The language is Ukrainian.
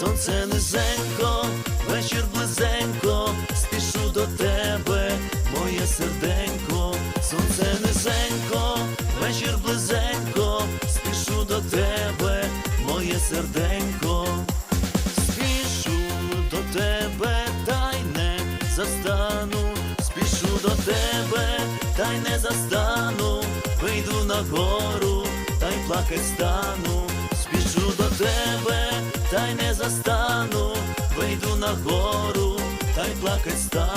сонце низенько, вечір близенько, спішу до тебе, моє серденько, сонце низенько, вечір близенько, спішу до тебе, моє серденько, спішу до тебе, та не застану, спішу до тебе, та не застану, вийду на гору, та й плакать стану, та й не застану, вийду на гору, та й плакать стану.